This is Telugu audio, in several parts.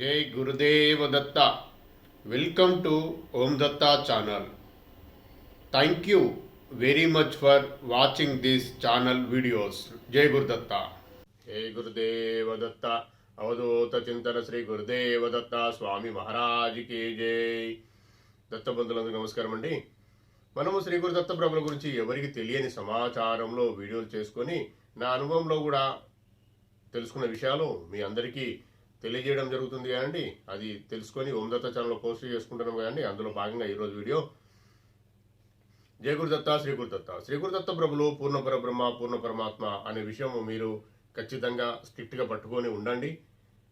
జై Gurudeva Datta. Welcome to Om Datta channel thank you very much for watching this channel videos జై గురుదత్త జై గురుదేవ దత్త అవధూత చింతన శ్రీ గురుదేవ దత్త స్వామి మహారాజుకి జై దత్త బంధువులందరూ నమస్కారం అండి. మనము శ్రీ గురుదత్త ప్రభుల గురించి ఎవరికి తెలియని సమాచారంలో వీడియోలు చేసుకొని నా అనుభవంలో కూడా తెలుసుకున్న విషయాలు మీ అందరికీ తెలియజేయడం జరుగుతుంది కదండి. అది తెలుసుకొని ఓందత్త ఛానల్లో పోస్ట్ చేసుకుంటున్నాం కదండి. అందులో భాగంగా ఈరోజు వీడియో. జయ గురుదత్త శ్రీ గురుదత్త శ్రీ గురుదత్త ప్రభులు పూర్ణ పరబ్రహ్మ పూర్ణ పరమాత్మ అనే విషయం మీరు ఖచ్చితంగా స్ట్రిక్ట్గా పట్టుకొని ఉండండి.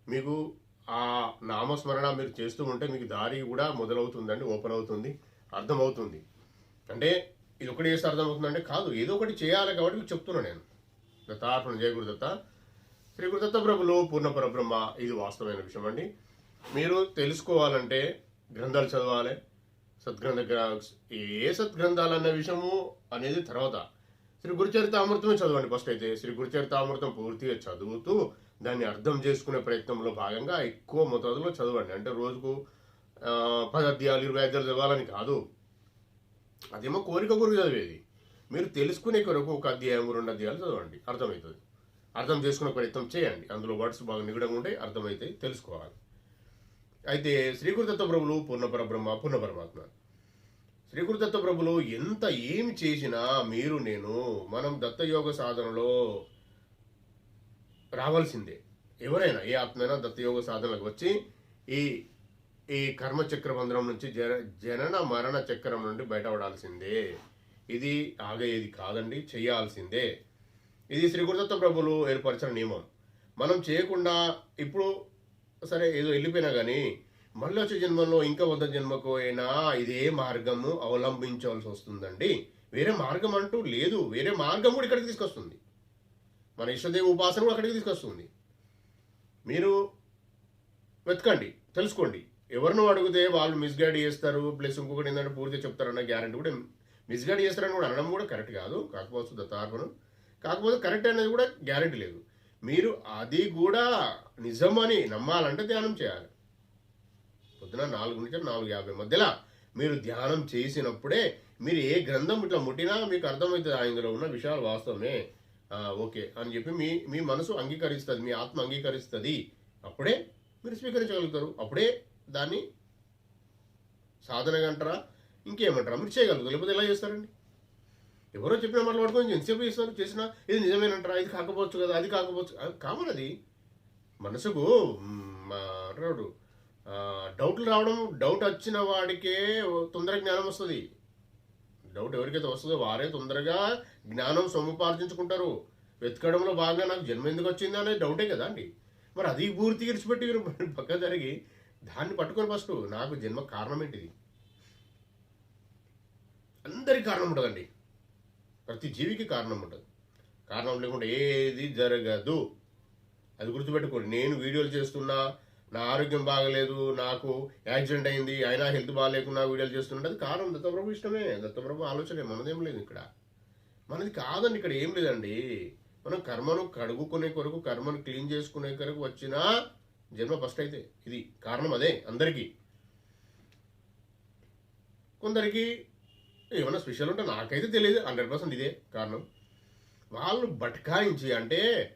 మీకు ఆ నామస్మరణ మీరు చేస్తూ ఉంటే మీకు దారి కూడా మొదలవుతుందండి ఓపెన్ అవుతుంది అర్థమవుతుంది. అంటే ఇది ఒకటి చేస్తే అర్థమవుతుందంటే కాదు. ఏదో ఒకటి చేయాలి కాబట్టి మీకు నేను. దత్తార్పణ జయ గురుదత్త శ్రీ గురుదత్త ప్రభులు పూర్ణ పరబ్రహ్మ ఇది వాస్తవమైన విషయం అండి మీరు తెలుసుకోవాలంటే గ్రంథాలు చదవాలి. సద్గ్రంథ ఏ సద్గ్రంథాలు అన్న విషయము అనేది తర్వాత. శ్రీ గురుచరిత అమృతమే చదవండి ఫస్ట్ అయితే. శ్రీ గురుచరిత అమృతం పూర్తిగా చదువుతూ దాన్ని అర్థం చేసుకునే ప్రయత్నంలో భాగంగా ఎక్కువ మోతాదులో చదవండి. అంటే రోజుకు ఆ, పది అధ్యాయాలు ఇరవై అధ్యాయాలు చదవాలని కాదు. అదేమో కోరిక కొరకు చదివేది. మీరు తెలుసుకునే కొరకు ఒక అధ్యాయం రెండు అధ్యాయాలు చదవండి. అర్థమవుతుంది. అర్థం చేసుకునే ప్రయత్నం చేయండి. అందులో వర్డ్స్ బాగా నిగడంగా ఉంటాయి అర్థమైతే తెలుసుకోవాలి. అయితే శ్రీగురుదత్త ప్రభులు పూర్ణపరబ్రహ్మ పూర్ణపరమాత్మ పూర్ణ శ్రీగురుదత్త ప్రభులు ఎంత ఏమి చేసినా మీరు నేను మనం దత్తయోగ సాధనలో రావాల్సిందే. ఎవరైనా ఏ ఆత్మైనా దత్తయోగ సాధనలకు వచ్చి ఈ ఈ కర్మచక్ర బంధనం నుంచి జన జనన మరణ చక్రం నుండి బయటపడాల్సిందే. ఇది ఆగేది కాదండి చేయాల్సిందే. ఇది శ్రీ గురుదత్త ప్రభులు ఏర్పరిచిన నియమం. మనం చేయకుండా ఇప్పుడు సరే ఏదో వెళ్ళిపోయినా కానీ మళ్ళీ వచ్చే జన్మలో ఇంకా వద్ద జన్మకు అయినా ఇదే మార్గము అవలంబించవలసి వస్తుందండి. వేరే మార్గం అంటూ లేదు. వేరే మార్గం కూడా ఇక్కడికి తీసుకొస్తుంది. మన ఇష్టదేవ ఉపాసన కూడా అక్కడికి తీసుకొస్తుంది. మీరు వెతకండి తెలుసుకోండి. ఎవరినో అడిగితే వాళ్ళు మిస్గైడ్ చేస్తారు ప్లస్ ఇంకొకటి ఏంటంటే పూర్తిగా చెప్తారన్న గ్యారంటీ కూడా మిస్గైడ్ చేస్తారని కూడా అనడం కూడా కరెక్ట్ కాదు. కాకపోతే దత్తార్పణం కాకపోతే కరెక్ట్ అనేది కూడా గ్యారంటీ లేదు. మీరు అది కూడా నిజమని నమ్మాలంటే ధ్యానం చేయాలి. పొద్దున నాలుగు నుంచి నాలుగు యాభై మధ్యలో మీరు ధ్యానం చేసినప్పుడే మీరు ఏ గ్రంథం ఇట్లా ముట్టినా మీకు అర్థమవుతుంది ఆ ఇందులో ఉన్న విషయాలు వాస్తవమే. ఓకే అని చెప్పి మీ మీ మనసు అంగీకరిస్తుంది మీ ఆత్మ అంగీకరిస్తుంది. అప్పుడే మీరు స్వీకరించగలుగుతారు. అప్పుడే దాన్ని సాధనగా అంటారా? ఇంకేమంటారా? మీరు చేయగలుగుతారు? లేకపోతే ఎలా చేస్తారండి? ఎవరో చెప్పిన మాటలు పడుకొని ఎంతసేపు చేస్తారు చేసినా? ఇది నిజమేనంటారా? ఇది కాకపోవచ్చు కదా అది కాకపోవచ్చు అది కామన్ అది. మనసుకు అంటాడు డౌట్లు రావడం డౌట్ వచ్చిన వాడికే తొందరగా జ్ఞానం వస్తుంది. డౌట్ ఎవరికైతే వస్తుందో వారే తొందరగా జ్ఞానం సముపార్జించుకుంటారు. వెతకడంలో బాగా నాకు జన్మ ఎందుకు వచ్చింది అనేది డౌటే కదా అండి. మరి అది పూర్తి ఇరిచిపెట్టి మీరు పక్క జరిగి దాన్ని పట్టుకొని ఫస్ట్ నాకు జన్మ కారణం ఏంటిది? అందరికి కారణం ఉండదండి ప్రతి జీవికి కారణం ఉంటుంది. కారణం లేకుండా ఏది జరగదు. అది గుర్తుపెట్టుకోండి. నేను వీడియోలు చేస్తున్నా నా ఆరోగ్యం బాగలేదు నాకు యాక్సిడెంట్ అయింది అయినా హెల్త్ బాగాలేకుండా వీడియోలు చేస్తున్నా అది కారణం దత్తప్రభు ఇష్టమే దత్తప్రభు ఆలోచనే మనదేం లేదు ఇక్కడ. మనది కాదండి ఇక్కడ ఏం లేదండి. మనం కర్మను కడుగుకునే కొరకు కర్మను క్లీన్ చేసుకునే కొరకు వచ్చిన జన్మ ఫస్ట్ అయితే. ఇది కారణం అదే అందరికీ. కొందరికి ఏమైనా స్పెషల్ ఉంటే నాకైతే తెలియదు హండ్రెడ్ పర్సెంట్ ఇదే కారణం. వాళ్ళు బట్కాయించి అంటే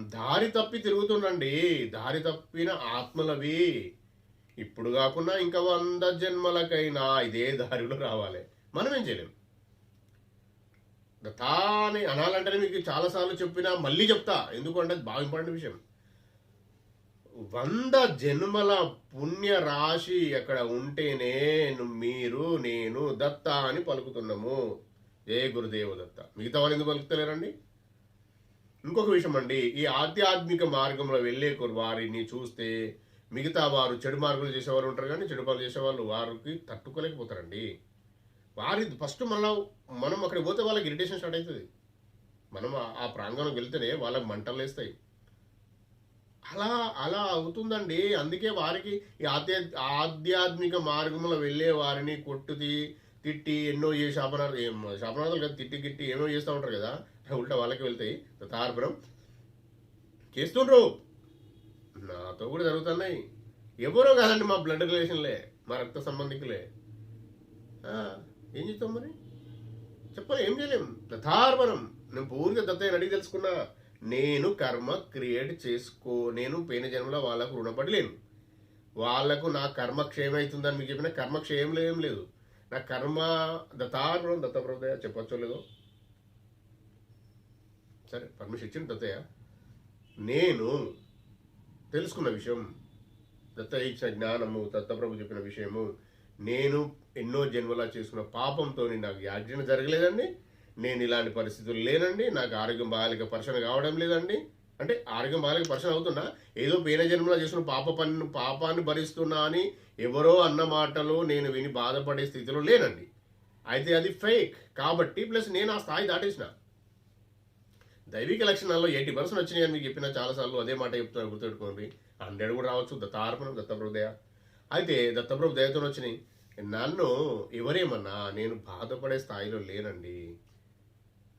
దారి తప్పి తిరుగుతుండండి. దారి తప్పిన ఆత్మలవి. ఇప్పుడు కాకుండా ఇంకా వంద జన్మలకైనా ఇదే దారిలో రావాలి. మనం ఏం చేయలేం. తాని అనాలంటేనే మీకు చాలాసార్లు చెప్పినా మళ్ళీ చెప్తా. ఎందుకంటే అది బాగా ఇంపార్టెంట్ విషయం. వంద జన్మల పుణ్య రాశి అక్కడ ఉంటేనే మీరు నేను దత్త అని పలుకుతున్నాము. ఏ గురుదేవ దత్త? మిగతా వాళ్ళు ఎందుకు పలుకుతలేరండి? ఇంకొక విషయం అండి ఈ ఆధ్యాత్మిక మార్గంలో వెళ్ళే వారిని చూస్తే మిగతా వారు చెడు మార్గాలు చేసేవాళ్ళు ఉంటారు కానీ చెడు పనులు చేసేవాళ్ళు వారికి తట్టుకోలేకపోతారండి. వారి ఫస్ట్ మళ్ళా మనం అక్కడికి పోతే వాళ్ళకి ఇరిటేషన్ స్టార్ట్ అవుతుంది. మనం ఆ- ఆ ప్రాంగణం వెళ్తేనే వాళ్ళకి మంటలు వేస్తాయి అలా అలా అవుతుందండి. అందుకే వారికి ఈ ఆధ్యా ఆధ్యాత్మిక మార్గంలో వెళ్ళే వారిని కొట్టుది తిట్టి ఎన్నో ఏ శాపనాలు ఏం శాపనార్థాలు కదా తిట్టి గిట్టి ఏమో చేస్తూ ఉంటారు కదా. ఉల్టా వాళ్ళకి వెళ్తాయి. తార్పణం చేస్తుండ్రు. నాతో కూడా జరుగుతున్నాయి. ఎవరో కాదండి మా బ్లడ్ రిలేషన్లే మా రక్త సంబంధికులే. ఏం చేస్తాం మరి? చెప్పాలి ఏం చేయలేం. యథార్పణం నేను పూర్తిగా దత్తయ్యని అడిగి తెలుసుకున్నా. నేను కర్మ క్రియేట్ చేసుకో నేను పోయిన జన్మలో వాళ్ళకు రుణపడలేను. వాళ్ళకు నా కర్మ క్షయమవుతుందని మీకు చెప్పిన కర్మ క్షయం ఏం లేదు. నా కర్మ దత్తారుణం దత్తప్రదయ చెప్పచ్చో లేదో? సరే పర్మిషన్ ఇచ్చిన దత్తయ్య. నేను తెలుసుకున్న విషయం దత్త ఇచ్చిన జ్ఞానము దత్తప్రభు చెప్పిన విషయము నేను ఎన్నో జన్మలా చేసుకున్న పాపంతో నాకు యాజ్ఞ జరగలేదండి. నేను ఇలాంటి పరిస్థితులు లేనండి. నాకు ఆరోగ్యం బాగాలేక పర్సన్ కావడం లేదండి. అంటే ఆరోగ్యం బాగాలేక పర్సన్ అవుతున్నా. ఏదో పేన జన్మలో చేసిన పాప పన్ను పాపాన్ని భరిస్తున్నా అని ఎవరో అన్న మాటలు నేను విని బాధపడే స్థితిలో లేనండి. అయితే అది ఫేక్ కాబట్టి ప్లస్ నేను ఆ స్థాయి దాటేసిన. దైవిక లక్షణాల్లో ఎయిటీ పర్సెంట్ వచ్చినాయని మీకు చెప్పిన చాలాసార్లు అదే మాట చెప్తున్నారు గుర్తుపెట్టుకోండి. హండ్రెడ్ కూడా రావచ్చు. దత్తార్పణం దత్తప్రభుదయ. అయితే దత్తప్రభు దయతో వచ్చినాయి. నన్ను ఎవరేమన్నా నేను బాధపడే స్థాయిలో లేనండి.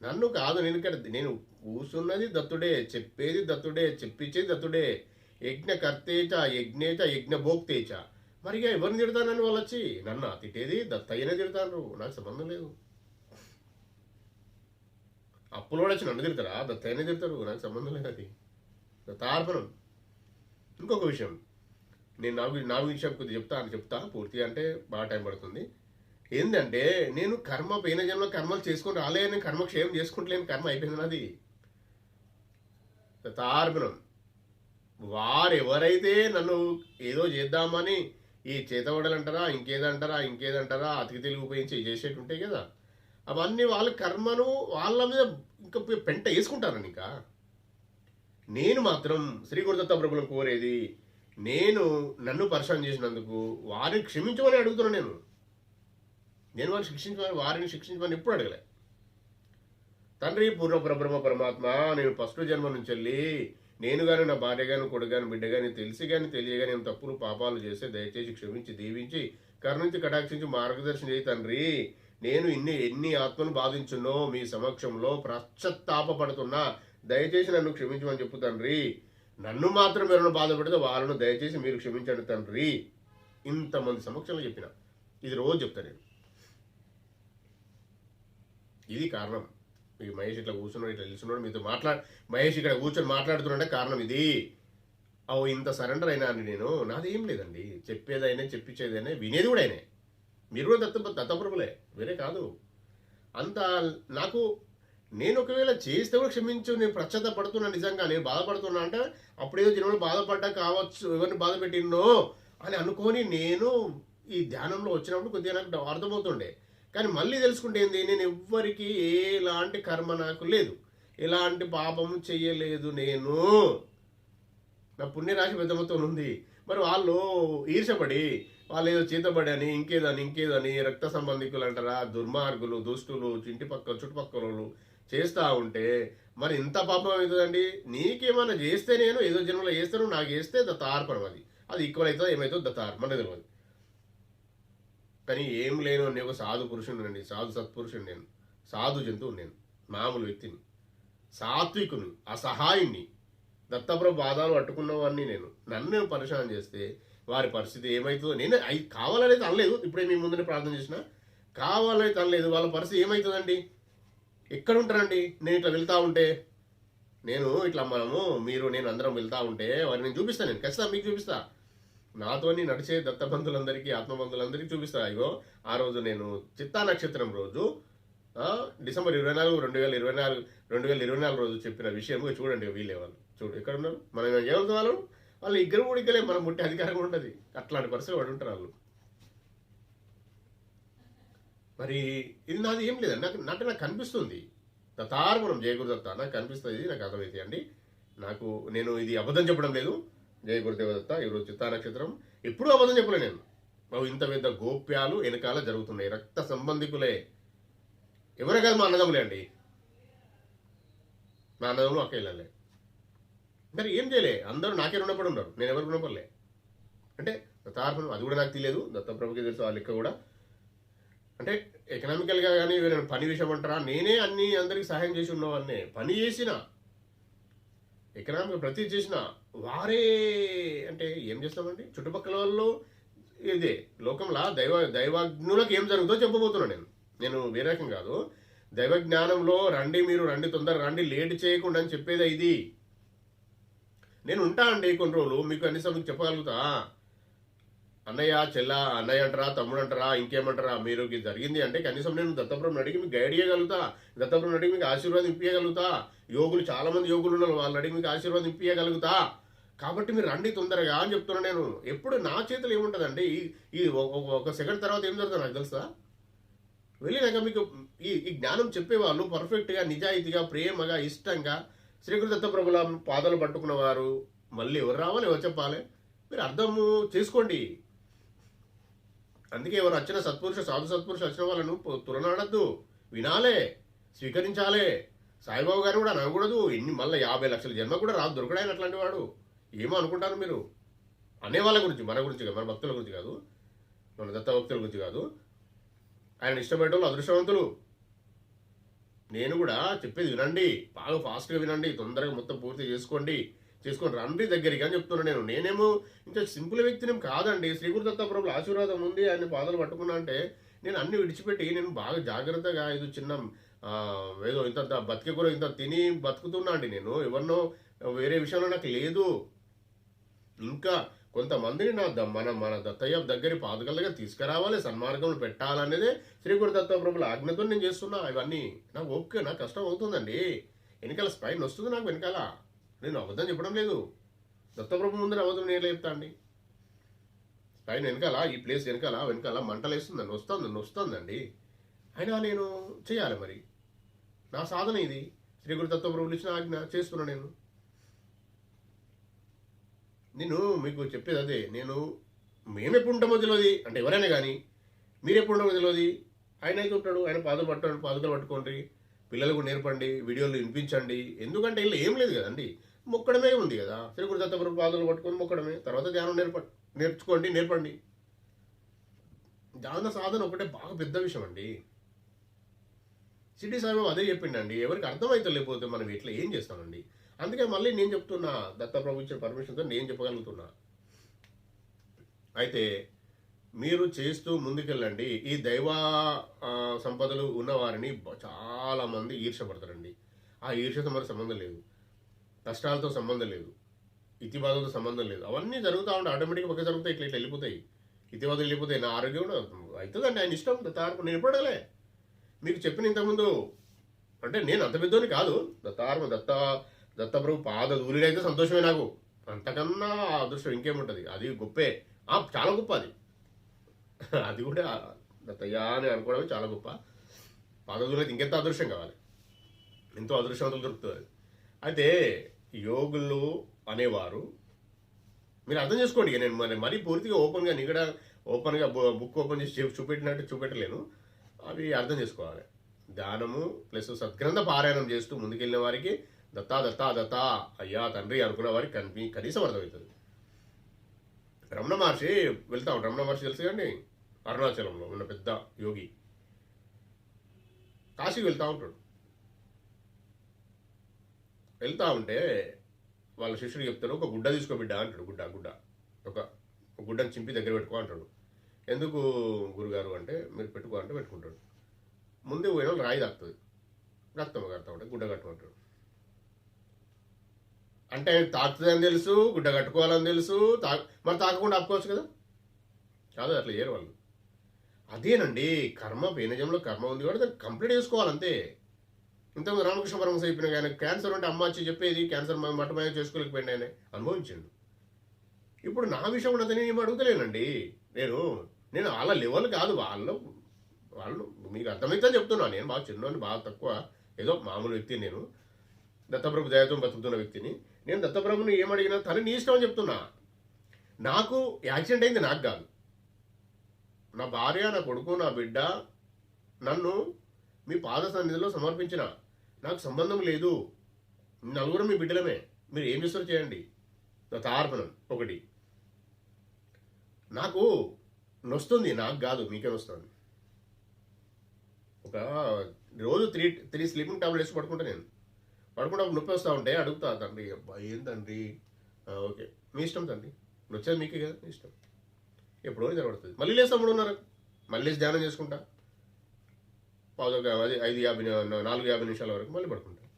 నన్ను కాదు నేను ఇక్కడ నేను కూర్చున్నది దత్తుడే చెప్పేది దత్తుడే చెప్పించేది దత్తుడే. యజ్ఞకర్తేచ యజ్ఞేచ యజ్ఞభోక్తేచ. మరిగా ఎవరిని తిడతానని వాళ్ళు వచ్చి నన్ను తిట్టేది దత్తయ్యనే తిడతాను నాకు సంబంధం లేదు. అప్పులో వచ్చి నన్ను తిడతారా? దత్తయ్యనే తిడతారు. నాకు సంబంధం లేదు అది. దత్తార్పణం. ఇంకొక విషయం. నేను నాలుగు నా విషయం కొద్దిగా చెప్తా అని చెప్తా పూర్తిగా అంటే బాగా టైం పడుతుంది. ఏంటంటే నేను కర్మ పోయిన జన్మ కర్మలు చేసుకుని రాలే నేను కర్మ క్షేమం చేసుకుంటలేను కర్మ అయిపోయింది నాది. తార్పణం వారు ఎవరైతే నన్ను ఏదో చేద్దామని ఈ చేతవడలంటారా ఇంకేదంటారా ఇంకేదంటారా అతికి తెలివి ఉపయోగించి చేసేటి ఉంటాయి కదా. అవన్నీ వాళ్ళ కర్మను వాళ్ళ మీద ఇంకా పెంట వేసుకుంటారని ఇంకా. నేను మాత్రం శ్రీ గురుదత్త ప్రభులను కోరేది నేను నన్ను పరిశ్రమ చేసినందుకు వారిని క్షమించమని అడుగుతున్నాను నేను. నేను వాళ్ళు శిక్షించమని వారిని శిక్షించమని ఎప్పుడు అడగలే. తండ్రి పూర్వ పరబ్రహ్మ పరమాత్మ నేను ఫస్ట్ జన్మ నుంచి వెళ్ళి నేను కానీ నా భార్య కానీ కొడుకు కానీ బిడ్డ కానీ తెలిసి కానీ తెలియగాని నేను తప్పులు పాపాలు చేస్తే దయచేసి క్షమించి దీవించి కరుణించి కటాక్షించి మార్గదర్శనం చేయి తండ్రి. నేను ఇన్ని ఎన్ని ఆత్మను బాధించున్నో మీ సమక్షంలో ప్రశ్చత్తాపడుతున్నా దయచేసి నన్ను క్షమించమని చెప్పు తండ్రి. నన్ను మాత్రం ఎవరైనా బాధపడితే వాళ్ళను దయచేసి మీరు క్షమించండి తండ్రి. ఇంతమంది సమక్షంలో చెప్పిన. ఇది రోజు చెప్తాను నేను. ఇది కారణం. ఈ మహేష్ ఇట్లా కూర్చున్నాడు ఇట్లా నిల్చున్నాడు మీతో మాట్లా మహేష్ ఇక్కడ కూర్చొని మాట్లాడుతున్నాడే కారణం ఇది. ఓ ఇంత సరెండర్ అయినా అని నేను నాదేం లేదండి. చెప్పేదైనా చెప్పించేదైనా వినేది కూడా అయినా మీరు కూడా దత్త దత్తప్రభులే వేరే కాదు. అంత నాకు నేను ఒకవేళ చేస్తే కూడా క్షమించు నేను ప్రశ్చత పడుతున్నా నిజంగా నేను బాధపడుతున్నా అంటే అప్పుడేదో జనంలో బాధపడ్డా కావచ్చు ఎవరిని బాధ పెట్టినో అని అనుకొని నేను ఈ ధ్యానంలో వచ్చినప్పుడు కొద్దిగా నాకు అర్థమవుతుండే. కానీ మళ్ళీ తెలుసుకుంటే ఏంది? నేను ఎవ్వరికి ఎలాంటి కర్మ నాకు లేదు. ఎలాంటి పాపము చెయ్యలేదు నేను. నా పుణ్యరాశి పెద్దమ్మతో ఉంది. మరి వాళ్ళు ఈర్షపడి వాళ్ళు ఏదో చేతబడి అని ఇంకేదని ఇంకేదని రక్త సంబంధికులు అంటారా? దుర్మార్గులు దుష్టులు ఇంటి పక్కల చుట్టుపక్కల చేస్తూ ఉంటే మరి ఇంత పాపం అవుతుందండి? నీకేమైనా చేస్తే నేను ఏదో జన్మలో చేస్తాను నాకు చేస్తే దత్తార్పణం అది. అది ఈక్వల్ అవుతుందో ఏమవుతుందో దత్తార్పణ తెలియదు. కానీ ఏం లేను నేను ఒక సాధు పురుషుడు సాధు సత్పురుషుడు నేను సాధు జంతువు నేను మామూలు వ్యక్తిని సాత్వికుని అసహాయుణ్ణి దత్తప్రభు బాధాలు పట్టుకున్నవాడిని నేను. నన్ను నేను పరిశీలన చేస్తే వారి పరిస్థితి ఏమవుతుందో నేను అవి కావాలనేది అనలేదు ఇప్పుడే మీ ముందరే ప్రార్థన చేసిన. కావాలనేది అనలేదు వాళ్ళ పరిస్థితి ఏమవుతుందండి ఎక్కడ ఉంటారండి నేను ఇట్లా వెళ్తా ఉంటే నేను ఇట్లా మనము మీరు నేను అందరం వెళ్తా ఉంటే వారిని నేను చూపిస్తాను నేను. ఖచ్చితంగా మీకు చూపిస్తా. నాతోని నడిచే దత్తబంధులందరికీ ఆత్మబంధులందరికీ చూపిస్తా. ఇగో ఆ రోజు నేను చిత్తా నక్షత్రం రోజు డిసెంబర్ ఇరవై నాలుగు రెండు వేల ఇరవై నాలుగు రెండు వేల ఇరవై నాలుగు రోజు చెప్పిన విషయం చూడండి వీళ్ళే వాళ్ళు. చూడు ఎక్కడ ఉన్నారు? మనం ఏమవుతుంది వాళ్ళు? వాళ్ళు ఇద్దరు ఉడికలే మనం ముట్టే అధికారం ఉండదు ఉంటుంది. అట్లాంటి పరిస్థితి వాడు ఉంటారు వాళ్ళు. మరి ఇది నాది ఏం లేదండి. నాకు నాకు నాకు కనిపిస్తుంది. దత్తార్పణం జయగురుదత్త నాకు కనిపిస్తుంది నాకు అర్థమైతే అండి. నాకు నేను ఇది అబద్ధం చెప్పడం లేదు. జయ గురుదేవదత్త ఈరోజు చిత్తా నక్షత్రం. ఎప్పుడూ అబద్ధం చెప్పలే నేను. మాకు ఇంత పెద్ద గోప్యాలు వెనకాల జరుగుతున్నాయి. రక్త సంబంధికులే. ఎవరే కాదు మా అన్నదమ్ములే అండి. మా అన్నదమ్ములు అక్క వెళ్ళాలి మరి ఏం చేయలే? అందరూ నాకే రుణపడి ఉన్నారు. నేను ఎవరు రుణపడలే? అంటే దత్తార్పణం అది కూడా నాకు తెలియదు. దత్తప్రభుకి తెలుసు ఆ లెక్క కూడా. అంటే ఎకనామికల్గా కానీ ఏదైనా పని విషయం అంటారా నేనే అన్ని అందరికీ సహాయం చేసి ఉన్నవాన్నే పని చేసినా ఎకనామిక్ ప్రతి చేసిన వారే అంటే ఏం చేస్తామండి? చుట్టుపక్కల వాళ్ళు ఇదే లోకంలో దైవ దైవజ్ఞులకు ఏం జరుగుతుందో చెప్పబోతున్నాను నేను. నేను వేరే రకం కాదు. దైవ జ్ఞానంలో రండి మీరు రండి తొందర రండి లేట్ చేయకుండా అని చెప్పేది ఇది. నేను ఉంటా అండి కొన్ని రోజులు మీకు కనీసం మీకు చెప్పగలుగుతా. అన్నయ్య చెల్ల అన్నయ్య అంటారా తమ్ముడు అంటారా ఇంకేమంటారా? మీరు జరిగింది అంటే కనీసం నేను దత్తపురం అడిగి మీకు గైడ్ చేయగలుగుతా దత్తపురం అడిగి మీకు ఆశీర్వాదం ఇప్పించగలుగుతా యోగులు చాలా మంది యోగులు ఉన్నారు. వాళ్ళని అడిగి మీకు ఆశీర్వాదం ఇప్పించగలుగుతా కాబట్టి మీరు రండి తొందరగా అని చెప్తున్నా నేను. ఎప్పుడు నా చేతులు ఏముంటుందండి? ఈ ఈ ఒక- ఒక- సెకండ్ తర్వాత ఏం జరుగుతుంది నాకు తెలుసా? వెళ్ళినాక మీకు ఈ ఈ జ్ఞానం చెప్పేవాళ్ళు పర్ఫెక్ట్గా నిజాయితీగా ప్రేమగా ఇష్టంగా శ్రీకృత దత్తప్రభుల పాదాలు పట్టుకున్న వారు మళ్ళీ ఎవరు రావాలి ఎవరు చెప్పాలి? మీరు అర్థము చేసుకోండి. అందుకే ఎవరు వచ్చిన సత్పురుష సాధు సత్పురుష వచ్చిన వాళ్ళను పొ- తులనాడద్దు. వినాలే. స్వీకరించాలే. సాయిబాబు గారు కూడా అనకూడదు ఎన్ని మళ్ళీ యాభై లక్షల జన్మ కూడా రాదు. దొరకడాయని అట్లాంటి వాడు. ఏమో అనుకుంటారు మీరు. అనే వాళ్ళ గురించి మన గురించి కాదు మన భక్తుల గురించి కాదు. మన దత్త భక్తుల గురించి కాదు. ఆయన ఇష్టపడే వాళ్ళు అదృష్టవంతులు. నేను కూడా చెప్పేది వినండి. బాగా ఫాస్ట్గా వినండి. తొందరగా మొత్తం పూర్తి చేసుకోండి. చేసుకొని రండి దగ్గరికి అని చెప్తున్నాను నేను. నేనేమో ఇంకా సింపుల్ వ్యక్తిని కాదండి. శ్రీగురు దత్తాపురంలో ఆశీర్వాదం ఉంది ఆయన పాదాలు పట్టుకున్నా అంటే నేను అన్ని విడిచిపెట్టి నేను బాగా జాగ్రత్తగా ఇది చిన్న ఏదో ఇంత బతికే కూడా ఇంత తిని బతుకుతున్నా అండి నేను. ఎవరినో వేరే విషయంలో నాకు లేదు. ఇంకా కొంతమందిని నా ద- మన మన దత్తయ్య దగ్గర పాదుకల దగ్గర తీసుకురావాలి సన్మార్గంలో పెట్టాలనేదే శ్రీ గురు దత్తప్రభుల ఆజ్ఞతో నేను చేస్తున్నా. ఇవన్నీ నాకు ఓకే నాకు కష్టం అవుతుందండి. వెనకాల స్పైన్ వస్తుంది నాకు వెనకాల. నేను అబద్ధం చెప్పడం లేదు. దత్తప్రభు ముందర అబద్ధం నేను చెప్తా అండి? స్పైన్ వెనకాల ఈ ప్లేస్ వెనకాల వెనకాల మంటలు వేస్తుందండి వస్తుంది వస్తుందండి అయినా నేను చేయాలి మరి. నా సాధన ఇది. శ్రీ గురు దత్తప్రభులు ఇచ్చిన ఆజ్ఞ చేస్తున్నా నేను. నేను మీకు చెప్పేది అదే. నేను మేము ఎప్పుడు ఉంటామో తెలియదు. అంటే ఎవరైనా కానీ మీరు ఎప్పుడు ఉంటామో తెలియదు. ఆయన అయితే ఉంటాడు. ఆయన పాదలు పట్టండి పాదుకలు పట్టుకోండి. పిల్లలకు నేర్పండి వీడియోలు వినిపించండి. ఎందుకంటే ఇలా ఏం లేదు కదండి. మొక్కడమే ఉంది కదా. శ్రీగురు దత్తపురం పాదాలు పట్టుకొని మొక్కడమే. తర్వాత ధ్యానం నేర్ప నేర్చుకోండి నేర్పండి. ధ్యాన సాధన ఒకటే బాగా పెద్ద విషయం అండి. సిటీ సాయిబాబు అదే చెప్పిండండి ఎవరికి అర్థమైతే లేకపోతే మనం ఇట్లా ఏం చేస్తామండి? అందుకే మళ్ళీ నేను చెప్తున్నా దత్తప్రభు ఇచ్చిన పర్మిషన్తో నేను చెప్పగలుగుతున్నా. అయితే మీరు చేస్తూ ముందుకెళ్ళండి. ఈ దైవ సంపదలు ఉన్నవారిని చాలామంది చాలా మంది ఈర్షపడతారండి ఆ ఈర్షతో మరి సంబంధం లేదు. కష్టాలతో సంబంధం లేదు. ఇతిబాధలతో సంబంధం లేదు. అవన్నీ జరుగుతూ ఉంటాయి ఆటోమేటిక్గా ఒకే జరుగుతాయి ఇట్లా ఇట్లా వెళ్ళిపోతాయి. ఇతిబాధలు వెళ్ళిపోతాయి నా ఆరోగ్యం కూడా అవుతుందండి ఆయన ఇష్టం. దత్తార్పణ నేను ఎప్పుడలే మీకు చెప్పిన ఇంతకుముందు అంటే నేను అంత పెద్దోని కాదు. దత్తార్మ దత్త దత్తప్రభు పాద దూరిడైతే సంతోషమే నాకు. అంతకన్నా అదృష్టం ఇంకేముంటుంది? అది గొప్పే. చాలా గొప్ప అది. అది కూడా దత్తయ్యా అని అనుకోవడమే చాలా గొప్ప. పాద అయితే ఇంకెంత అదృష్టం కావాలి? ఎంతో అదృష్టవంతులు దొరుకుతుంది అయితే యోగులు అనేవారు. మీరు అర్థం చేసుకోండి నేను మరి మరీ పూర్తిగా ఓపెన్గా నిగడ ఓపెన్గా బుక్ ఓపెన్ చేసి చూపెట్టినట్టు చూపెట్టలేను. అవి అర్థం చేసుకోవాలి. ధ్యానము ప్లస్ సద్గ్రంథ పారాయణం చేస్తూ ముందుకెళ్ళిన వారికి దత్తా దత్తా దత్తా అయ్యా తండ్రి అనుకున్న వారికి కనిపి కనీసం అర్థమవుతుంది. రమణ మహర్షి వెళ్తా ఉంటాం రమణ మహర్షి తెలుసు కండి అరుణాచలంలో ఉన్న పెద్ద యోగి. కాశీ వెళ్తా ఉంటాడు. వెళ్తా ఉంటే వాళ్ళ శిష్యుడు చెప్తారు ఒక గుడ్డ తీసుకో బిడ్డ అంటాడు. గుడ్డ గుడ్డ. ఒక గుడ్డను చింపి దగ్గర పెట్టుకో అంటాడు. ఎందుకు గురుగారు? అంటే మీరు పెట్టుకో అంటే పెట్టుకుంటాడు. ముందే పోయిన వాళ్ళు రాయి తాకుతుంది రక్తం కడతా ఉంటాడు గుడ్డ కట్టుకుంటాడు అంటే తాకుతుందని తెలుసు గుడ్డ కట్టుకోవాలని తెలుసు తా మరి తాకకుండా ఆపుకోవచ్చు కదా. కాదు అట్లా చేయరు వాళ్ళు. అదేనండి కర్మ పేనజంలో కర్మ ఉంది కాబట్టి దాన్ని కంప్లీట్ చేసుకోవాలంతే ఇంతకుముందు రామకృష్ణ పరమహంస చెప్పిన ఆయన క్యాన్సర్ అంటే అమ్మ వచ్చి చెప్పేది క్యాన్సర్ మట్టమయ్య చేసుకోలేకపోయింది ఆయన. అనుభవించిండు. ఇప్పుడు నా విషయం ఉన్నది నేను అడుగుతలేనండి. నేను నేను వాళ్ళ లెవెల్ కాదు వాళ్ళు వాళ్ళు మీకు అర్థమైతే చెప్తున్నాను నేను బాగా చిన్నవాడిని బాగా తక్కువ ఏదో మామూలు వ్యక్తి నేను. దత్తప్రభు దయతో బతుకుతున్న వ్యక్తిని. నేను దత్తప్రభుని ఏమడిగినా తను నీ ఇష్టం అని చెప్తున్నా. నాకు యాక్సిడెంట్ అయింది నాకు కాదు. నా భార్య నా కొడుకు నా బిడ్డ నన్ను మీ పాద సన్నిధిలో సమర్పించిన. నాకు సంబంధం లేదు. నలుగురు మీ బిడ్డలమే. మీరు ఏం చేస్తారో చేయండి. నా తార్పణం ఒకటి. నాకు నొస్తుంది నాకు కాదు మీకే వస్తుంది ఒక రోజు త్రీ త్రీ స్లీపింగ్ టాబ్లెట్స్ పడుకుంటా నేను. పడుకుంటా నొప్పి వస్తూ ఉంటే అడుగుతా తండ్రి అబ్బా ఏం తండ్రి? ఓకే. మీ ఇష్టం తండ్రి. నొచ్చేది మీకే కదా మీ ఇష్టం. ఎప్పుడో నిద్రపడుతుంది మళ్ళీ లేస్తాం మూడున్నర మళ్ళీ ధ్యానం చేసుకుంటా. పావుదొక అది ఐదు యాభై నాలుగు యాభై నిమిషాల వరకు మళ్ళీ పడుకుంటాను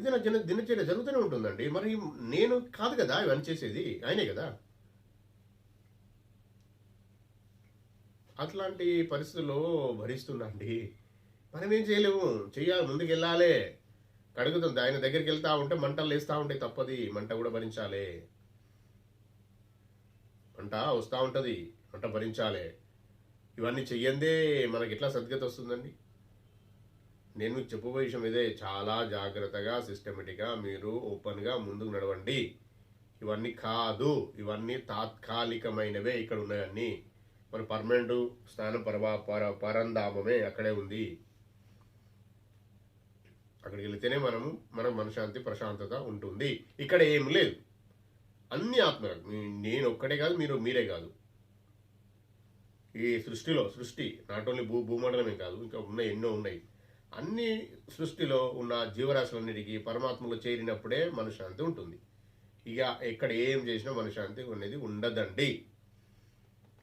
ఇది నా దిన దినచర్య జరుగుతూనే ఉంటుందండి. మరి నేను కాదు కదా ఇవన్నీ చేసేది ఆయనే కదా? అట్లాంటి పరిస్థితుల్లో భరిస్తున్నా అండి మనం ఏం చేయలేము. చెయ్యాలి ముందుకు వెళ్ళాలి కడుగుతుంది. ఆయన దగ్గరికి వెళ్తా ఉంటే మంటలు లేస్తూ ఉంటే తప్పది. మంట కూడా భరించాలి. మంట వస్తూ ఉంటుంది. మంట భరించాలి. ఇవన్నీ చెయ్యందే మనకి ఎట్లా సద్గతి వస్తుందండి? నేను మీకు చెప్పబోయే విషయం ఇదే. చాలా జాగ్రత్తగా సిస్టమేటిక్గా మీరు ఓపెన్గా ముందుకు నడవండి. ఇవన్నీ కాదు ఇవన్నీ తాత్కాలికమైనవే ఇక్కడ ఉన్నాయన్నీ. మన పర్మనెంట్ స్నాన పరవా పర పరంధామమే అక్కడే ఉంది. అక్కడికి వెళితేనే మనము మన మనశాంతి ప్రశాంతత ఉంటుంది. ఇక్కడ ఏం లేదు. అన్ని ఆత్మలు నేను ఒక్కటే కాదు మీరు మీరే కాదు. ఈ సృష్టిలో సృష్టి నాట్ ఓన్లీ భూ భూమండలమే కాదు ఇంకా ఉన్నాయి ఎన్నో ఉన్నాయి. అన్ని సృష్టిలో ఉన్న జీవరాశులన్నిటికీ పరమాత్మలో చేరినప్పుడే మనశ్శాంతి ఉంటుంది. ఇక ఎక్కడ ఏం చేసినా మనశ్శాంతి అనేది ఉండదండి.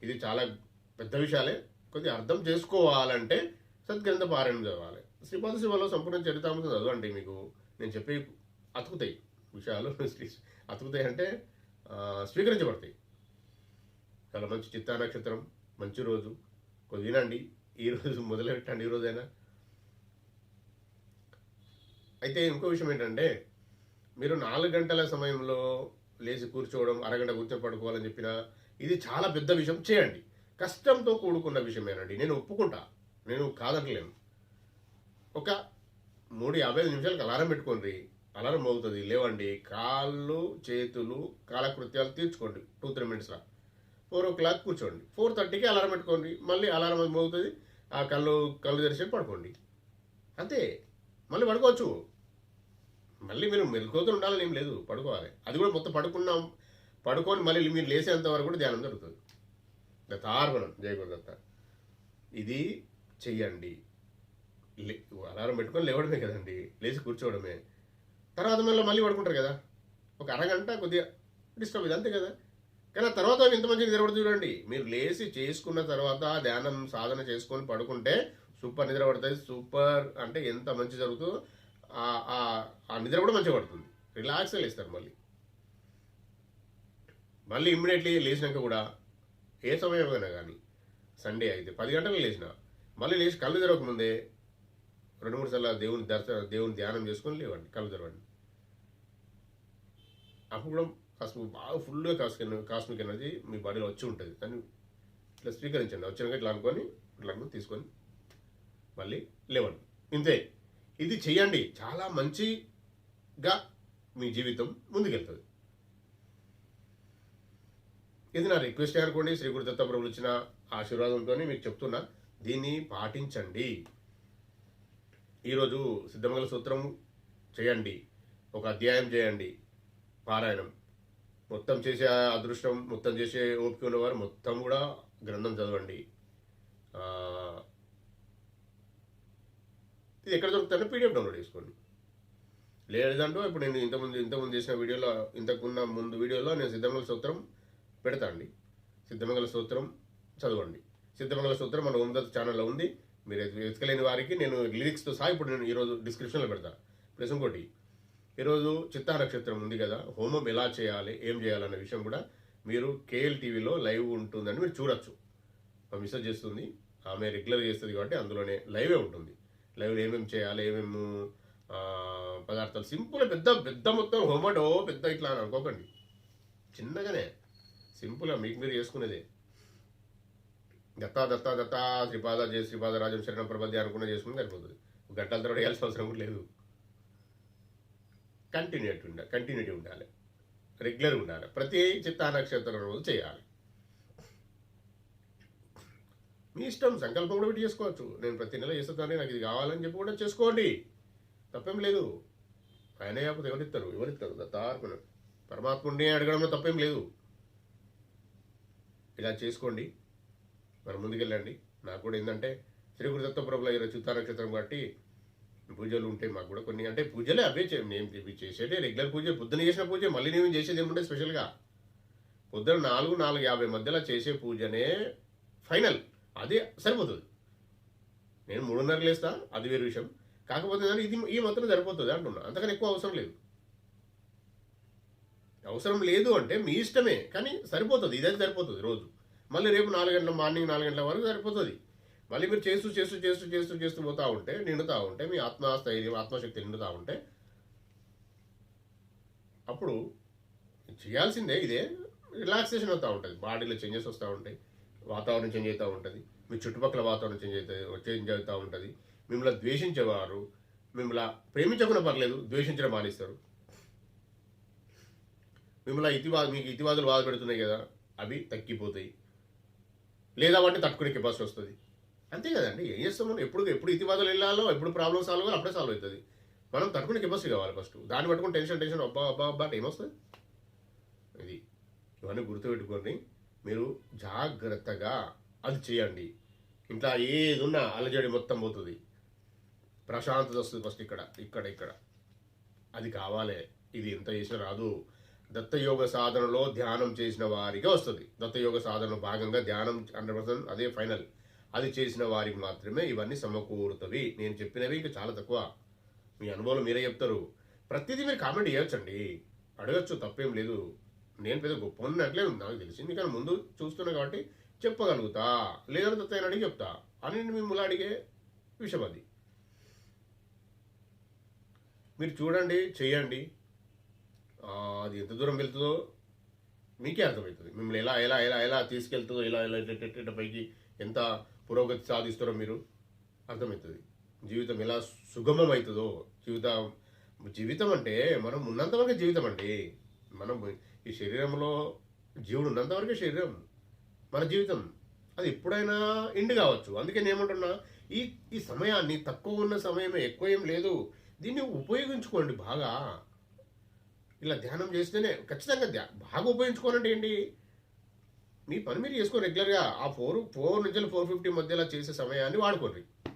ఇది చాలా పెద్ద విషయాలే. కొద్దిగా అర్థం చేసుకోవాలంటే సద్గ్రంథ పారాయణం చదవాలి. శ్రీపాద శివలో సంపూర్ణ చరితామృతం చదవండి మీకు. నేను చెప్పి అతుకుతాయి విషయాలు అతుకుతాయి అంటే స్వీకరించబడతాయి. చాలా మంచి చిత్తా నక్షత్రం. మంచి రోజు. కొద్ది వినండి. ఈ రోజు మొదలుపెట్టండి ఈ రోజైనా. అయితే ఇంకో విషయం ఏంటంటే మీరు నాలుగు గంటల సమయంలో లేచి కూర్చోవడం అరగంట కూర్చొని పడుకోవాలని చెప్పిన ఇది చాలా పెద్ద విషయం. చేయండి. కష్టంతో కూడుకున్న విషయమేనండి. నేను ఒప్పుకుంటా. నేను కాదట్లేను ఒక మూడు యాభై ఐదు నిమిషాలకు అలారం పెట్టుకోండి. అలారం మోగుతుంది. లేవండి. కాళ్ళు చేతులు కాలకృత్యాలు తీర్చుకోండి. టూ త్రీ మినిట్స్లో. ఫోర్ ఓ క్లాక్ కూర్చోండి. ఫోర్ థర్టీకి అలారం పెట్టుకోండి. మళ్ళీ అలారం అది మోగుతుంది. ఆ కళ్ళు కళ్ళు తెరిచి పడుకోండి. అంతే. మళ్ళీ పడుకోవచ్చు. మళ్ళీ మీరు మెలుకోతూ ఉండాలని ఏం లేదు. పడుకోవాలి. అది కూడా మొత్తం పడుకున్నాం. పడుకొని మళ్ళీ మీరు లేసేంత వరకు కూడా ధ్యానం జరుగుతుంది. దత్తార్పణం జయ గురుదత్త. ఇది చెయ్యండి. లే అలారం పెట్టుకొని లేవడమే కదండి. లేచి కూర్చోవడమే. తర్వాత మళ్ళీ మళ్ళీ పడుకుంటారు కదా. ఒక అరగంట కొద్దిగా డిస్టర్బ్ ఇది అంతే కదా. కానీ ఆ తర్వాత ఇంత మంచిగా నిద్రపడి చూడండి. మీరు లేచి చేసుకున్న తర్వాత ధ్యానం సాధన చేసుకొని పడుకుంటే సూపర్ నిద్ర పడుతుంది సూపర్ అంటే ఎంత మంచి జరుగుతుందో ఆ- నిద్ర కూడా మంచిగా పడుతుంది. రిలాక్స్గా లేస్తారు మళ్ళీ. మళ్ళీ ఇమ్మీడియట్లీ లేచినాక కూడా ఏ సమయమైనా కానీ సండే అయితే పది గంటలకు లేచిన మళ్ళీ లేచి కళ్ళు తెరవకముందే రెండు మూడు సార్లు దేవుని దర్శన దేవుని ధ్యానం చేసుకొని లేవండి కళ్ళు తెరవండి. అప్పుడు కాస్మిక్ బాగా ఫుల్గా కాస్మిక్ కాస్మిక్ ఎనర్జీ మీ బాడీలో వచ్చి ఉంటుంది. దాన్ని ఇట్లా స్వీకరించండి. వచ్చినాక ఇట్లా అనుకొని ఇట్లా తీసుకొని మళ్ళీ లేవండి. ఇంతే. ఇది చేయండి చాలా మంచిగా మీ జీవితం ముందుకెళ్తుంది. ఇది నా రిక్వెస్ట్ అనుకోండి. శ్రీ గురు దత్తప్రభులు ఇచ్చిన ఆశీర్వాదంతో మీకు చెప్తున్నా. దీన్ని పాటించండి. ఈరోజు సిద్ధమంగళ సూత్రం చేయండి. ఒక అధ్యాయం చేయండి. పారాయణం. మొత్తం చేసే అదృష్టం మొత్తం చేసే ఓపిక ఉన్నవారు మొత్తం కూడా గ్రంథం చదవండి. ఇది ఎక్కడ దొరుకుతుందంటే పీడిఎఫ్ డౌన్లోడ్ చేసుకోండి. లేదంటూ ఇప్పుడు నేను ఇంతకుముందు ఇంతకుముందు చేసిన వీడియోలో ఇంతకున్న ముందు వీడియోలో నేను సిద్ధమంగళ సూత్రం పెడతా అండి. సిద్ధమంగళ సూత్రం చదవండి. సిద్ధమంగళ సూత్రం మన ఓందత్ ఛానల్లో ఉంది. మీరు వెతకలేని వారికి నేను లిరిక్స్తో సహా ఇప్పుడు నేను ఈరోజు డిస్క్రిప్షన్లో పెడతా. ప్లస్ ఇంకోటి ఈరోజు చిత్తా నక్షత్రం ఉంది కదా హోమం ఎలా చేయాలి ఏం చేయాలన్న విషయం కూడా మీరు కేఎల్ టీవీలో లైవ్ ఉంటుందని మీరు చూడొచ్చు. మా మిస్సెస్ చేస్తుంది ఆమె రెగ్యులర్ చేస్తుంది కాబట్టి అందులోనే లైవే ఉంటుంది. లైవ్లో ఏమేమి చేయాలి ఏమేమి పదార్థాలు సింపుల్ పెద్ద పెద్ద మొత్తం హోమడో పెద్ద ఇట్లా అని అనుకోకండి. చిన్నగానే సింపుల్గా మీకు మీరు చేసుకునేదే. దత్తా దత్తా దత్తా శ్రీపాద జయ శ్రీపాద రాజం శరణం ప్రబద్ధి అనుకున్న చేసుకుని సరిపోతుంది. గంటల తర్వాత వేయాల్సిన అవసరం కూడా లేదు. కంటిన్యూటీ ఉండాలి కంటిన్యూటీ ఉండాలి. రెగ్యులర్ ఉండాలి. ప్రతి చిత్తా నక్షత్రం రోజు చేయాలి. మీ ఇష్టం సంకల్పం కూడా పెట్టి చేసుకోవచ్చు. నేను ప్రతి నెల చేస్తాను నాకు ఇది కావాలని చెప్పి కూడా చేసుకోండి. తప్పేం లేదు. ఆయన కాకపోతే ఎవరిస్తారు? ఎవరిస్తారు? దత్తార్పణ పరమాత్ముడిని అడగడంలో తప్పేం లేదు. ఇలా చేసుకోండి. మరి ముందుకెళ్ళండి. నాకు కూడా ఏంటంటే శ్రీ గురుదత్త ప్రభుల ఈరోజు చిత్తా నక్షత్రం కాబట్టి పూజలు ఉంటాయి మాకు కూడా కొన్ని. అంటే పూజలే అవే చే- మేము ఇవి రెగ్యులర్ పూజ. పొద్దున చేసిన పూజ మళ్ళీ నేను చేసేది ఏముంటే స్పెషల్గా పొద్దున నాలుగు నాలుగు యాభై మధ్యలో చేసే పూజనే ఫైనల్ అది సరిపోతుంది. నేను మూడున్నర లేస్తా అది వేరే విషయం. కాకపోతే ఏంటంటే ఇది ఈ మాత్రం సరిపోతుంది అంటున్నా. అంతకని ఎక్కువ అవసరం లేదు. అవసరం లేదు అంటే మీ ఇష్టమే కానీ సరిపోతుంది. ఇదైతే సరిపోతుంది రోజు. మళ్ళీ రేపు నాలుగు గంటల మార్నింగ్ నాలుగు గంటల వరకు సరిపోతుంది. మళ్ళీ మీరు చేస్తూ చేస్తూ చేస్తూ చేస్తూ చేస్తూ పోతూ ఉంటే నిండుతూ ఉంటే మీ ఆత్మస్థైర్యం ఆత్మశక్తి నిండుతూ ఉంటే అప్పుడు చేయాల్సిందే ఇదే. రిలాక్సేషన్ అవుతూ ఉంటుంది. బాడీలో చేంజెస్ వస్తూ ఉంటాయి. వాతావరణం చేంజ్ అవుతూ ఉంటుంది. మీ చుట్టుపక్కల వాతావరణం చేంజ్ అవుతా చేంజ్ అవుతూ ఉంటుంది. మిమ్మల్ని ద్వేషించేవారు మిమ్మల్ని ప్రేమించకుండా పర్లేదు ద్వేషించడం మానేస్తారు. మిమ్మల్ని ఇతివా మీకు ఇతివాదులు బాధ పెడుతున్నాయి కదా అవి తగ్గిపోతాయి. లేదా వాటిని తట్టుకునే కెపాసిటీ వస్తుంది. అంతే కదండి. ఏం చేస్తాం మనం? ఎప్పుడు ఎప్పుడు ఇతివాదాలు వెళ్ళాలో ఎప్పుడు ప్రాబ్లమ్ సాల్వ్ అవ్వాలి అప్పుడే సాల్వ్ అవుతుంది. మనం తట్టుకునే కెపాసిటీ కావాలి ఫస్ట్ దాన్ని పట్టుకుని టెన్షన్ టెన్షన్ అబ్బా అబ్బా అబ్బా అంటే ఏమొస్తుంది? ఇది. ఇవన్నీ గుర్తుపెట్టుకొని మీరు జాగ్రత్తగా అది చేయండి. ఇంట్లో ఏది ఉన్నా అలజడి మొత్తం పోతుంది. ప్రశాంతత వస్తుంది ఫస్ట్ ఇక్కడ ఇక్కడ ఇక్కడ. అది కావాలి. ఇది ఎంత చేసినా రాదు. దత్తయోగ సాధనలో ధ్యానం చేసిన వారికే వస్తుంది. దత్తయోగ సాధనలో భాగంగా ధ్యానం హండ్రెడ్ పర్సెంట్ అదే ఫైనల్ అది చేసిన వారికి మాత్రమే ఇవన్నీ సమకూరుతవి నేను చెప్పినవి ఇక చాలా తక్కువ మీ అనుభవం మీరే చెప్తారు ప్రతిదీ మీరు కామెంట్ చేయొచ్చండి అడగచ్చు తప్పేం లేదు నేను పెద్ద గొప్ప ఉన్నట్లే నాకు తెలిసింది కానీ ముందు చూస్తున్నా కాబట్టి చెప్పగలుగుతా లేదంటే దత్తయ్యని అడిగి చెప్తా అని మిమ్మల్ని అడిగే విషయం అది మీరు చూడండి చేయండి అది ఎంత దూరం వెళ్తుందో మీకే అర్థమవుతుంది మిమ్మల్ని ఎలా ఎలా ఎలా ఎలా తీసుకెళ్తుందో ఎలా ఎలా పైకి ఎంత పురోగతి సాధిస్తారో మీరు? అర్థమవుతుంది. జీవితం ఎలా సుగమం అవుతుందో జీవితం జీవితం అంటే మనం ఉన్నంతవరకు జీవితం అండి. మనం ఈ శరీరంలో జీవుడు ఉన్నంతవరకే శరీరం మన జీవితం. అది ఎప్పుడైనా ఎండ్ కావచ్చు. అందుకే నేను ఏమంటున్నా ఈ ఈ సమయాన్ని తక్కువ ఉన్న సమయమే ఎక్కువ ఏం లేదు. దీన్ని ఉపయోగించుకోండి బాగా. ఇలా ధ్యానం చేస్తేనే ఖచ్చితంగా ధ్యా బాగా ఉపయోగించుకోవాలంటే ఏంటి? మీ పని మీరు చేసుకో రెగ్యులర్గా ఆ ఫోర్ ఫోర్ నుంచి ఫోర్ ఫిఫ్టీ మధ్యలో చేసే సమయాన్ని వాడుకోండి.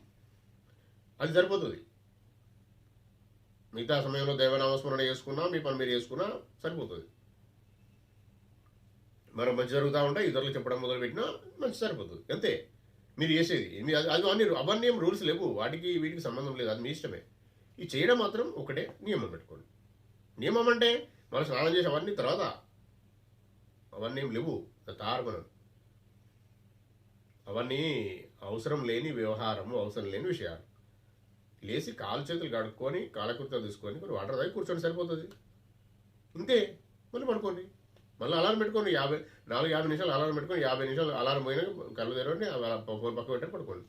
అది సరిపోతుంది. మిగతా సమయంలో దైవనామస్మరణ చేసుకున్నా మీ పని మీరు చేసుకున్నా సరిపోతుంది. మనం మంచి జరుగుతూ ఉంటే ఇతరులు చెప్పడం మొదలుపెట్టినా మంచి సరిపోతుంది. అంతే. మీరు చేసేది. మీ- అది అది అన్ని అవన్నీ ఏం రూల్స్ లేవు. వాటికి వీటికి సంబంధం లేదు. అది మీ ఇష్టమే. ఇది చేయడం మాత్రం ఒకటే నియమం పెట్టుకోండి. నియమం అంటే మనం స్నానం చేసి అవన్నీ తర్వాత అవన్నీ ఏం లేవు. తార్పణం అవన్నీ అవసరం లేని వ్యవహారము అవసరం లేని విషయాలు. లేచి కాలు చేతులు కడుక్కొని కాలకృతం తీసుకొని కొన్ని వాటర్ తాగి కూర్చొని సరిపోతుంది. ఇంతే. మళ్ళీ పడుకోండి. మళ్ళీ అలారం పెట్టుకోండి యాభై నాలుగు యాభై నిమిషాలు అలారం పెట్టుకొని యాభై నిమిషాలు అలారం పోయినా కళ్ళు తెరవండి అలా ఫోన్ పక్క పెట్టి పడుకోండి.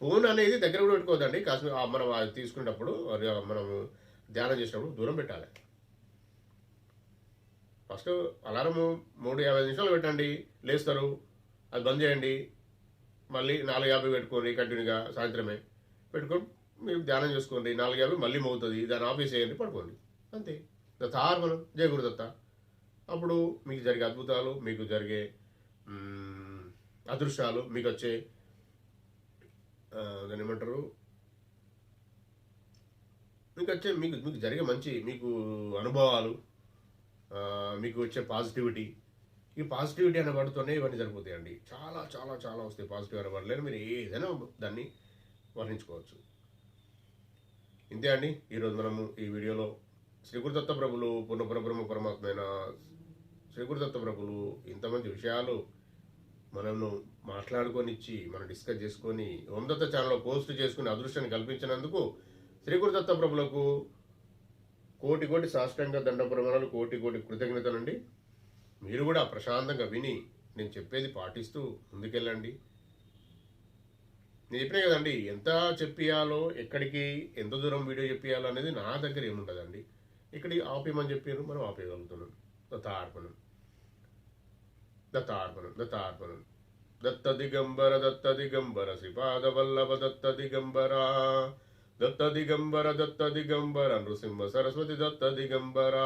ఫోన్ అనేది దగ్గర కూడా పెట్టుకోవద్దండి. కాస్త ఆ మనం అది తీసుకునేటప్పుడు మనము మనం ధ్యానం చేసినప్పుడు దూరం పెట్టాలి. ఫస్ట్ అలారం మూడు యాభై నిమిషాలు పెట్టండి లేస్తారు అది బంద్ చేయండి మళ్ళీ నాలుగు యాభై పెట్టుకోండి కంటిన్యూగా సాయంత్రమే. పెట్టుకొని మీరు ధ్యానం చేసుకోండి నాలుగు యాభై మళ్ళీ మోగుతుంది దాన్ని ఆఫీస్ చేయండి పడుకోండి అంతే. దత్తార్పణం జయ గురుదత్త అప్పుడు మీకు జరిగే అద్భుతాలు మీకు జరిగే అదృష్టాలు అదృశ్యాలు మీకు వచ్చే దాన్ని ఏమంటారు? మీకు వచ్చే మీకు మీకు జరిగే మంచి మీకు అనుభవాలు మీకు వచ్చే పాజిటివిటీ ఈ పాజిటివిటీ అనే ఇవన్నీ సరిపోతాయండి చాలా చాలా చాలా వస్తాయి పాజిటివ్ అనబడలేదు మీరు ఏదైనా దాన్ని వర్ణించుకోవచ్చు. ఇంతే అండి. ఈరోజు మనము ఈ వీడియోలో శ్రీ గురుదత్త ప్రభులు పునఃపరబ్రహ్మ పరమాత్మైన శ్రీ ప్రభులు ఇంతమంది విషయాలు మనము మాట్లాడుకొని ఇచ్చి మనం డిస్కస్ చేసుకొని ఓందత్త ఛానల్లో పోస్ట్ చేసుకుని అదృష్టాన్ని కల్పించినందుకు శ్రీ ప్రభులకు కోటి కోటి సాష్టంగ దండ ప్రమాణాలు కోటి కోటి కృతజ్ఞతలండి. మీరు కూడా ప్రశాంతంగా విని నేను చెప్పేది పాటిస్తూ ముందుకెళ్ళండి. నేను చెప్పినా కదండి ఎంత చెప్పియాలో ఎక్కడికి ఎంత దూరం వీడియో చెప్పియాలో అనేది నా దగ్గర ఏముంటుందండి ఇక్కడికి ఆపేయమని చెప్పారు మనం ఆపేయగలుగుతున్నాం. దత్తార్పణం. దత్తార్పణం దత్తార్పణం. దత్త దిగంబర దత్త దిగంబర శ్రీపాద వల్లభ దత్త దిగంబర దత్త దిగంబర దత్త దిగంబర నృసింహ సరస్వతి దత్త దిగంబర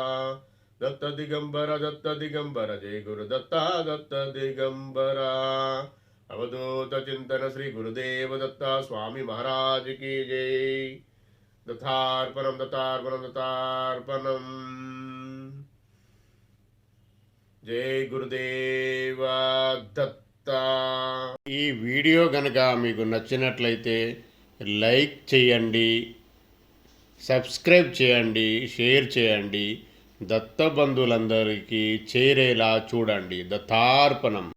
దత్త దిగంబర దత్త దిగంబర జయ గురు దత్త దత్త దిగంబర అవధూత చింతన శ్రీ గురుదేవ దత్త స్వామి మహారాజ్కి జై. దత్తార్పణం దత్తార్పణం దత్తార్పణం. జై గురుదేవ దత్త. ఈ వీడియో గనక మీకు నచ్చినట్లయితే లైక్ చేయండి సబ్స్క్రైబ్ చేయండి షేర్ చేయండి. దత్త బంధువులందరికీ చేరేలా చూడండి. దత్తార్పణం.